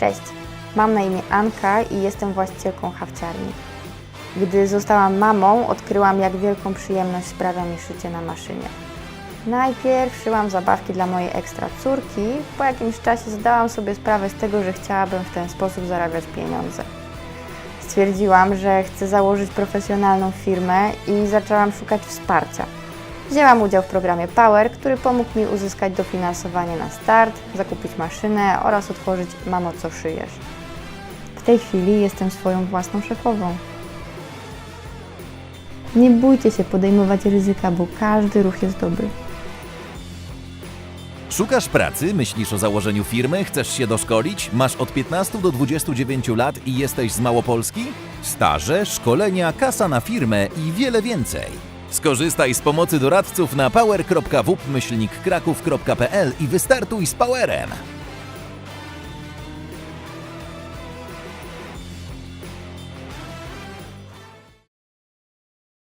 Cześć, mam na imię Anka i jestem właścicielką hawciarni. Gdy zostałam mamą, odkryłam, jak wielką przyjemność sprawia mi szycie na maszynie. Najpierw szyłam zabawki dla mojej ekstra córki, po jakimś czasie zdałam sobie sprawę z tego, że chciałabym w ten sposób zarabiać pieniądze. Stwierdziłam, że chcę założyć profesjonalną firmę i zaczęłam szukać wsparcia. Wzięłam udział w programie Power, który pomógł mi uzyskać dofinansowanie na start, zakupić maszynę oraz otworzyć Mamo co szyjesz. W tej chwili jestem swoją własną szefową. Nie bójcie się podejmować ryzyka, bo każdy ruch jest dobry. Szukasz pracy, myślisz o założeniu firmy, chcesz się doszkolić, masz od 15 do 29 lat i jesteś z Małopolski? Staże, szkolenia, kasa na firmę i wiele więcej. Skorzystaj z pomocy doradców na power.wup-kraków.pl i wystartuj z Powerem.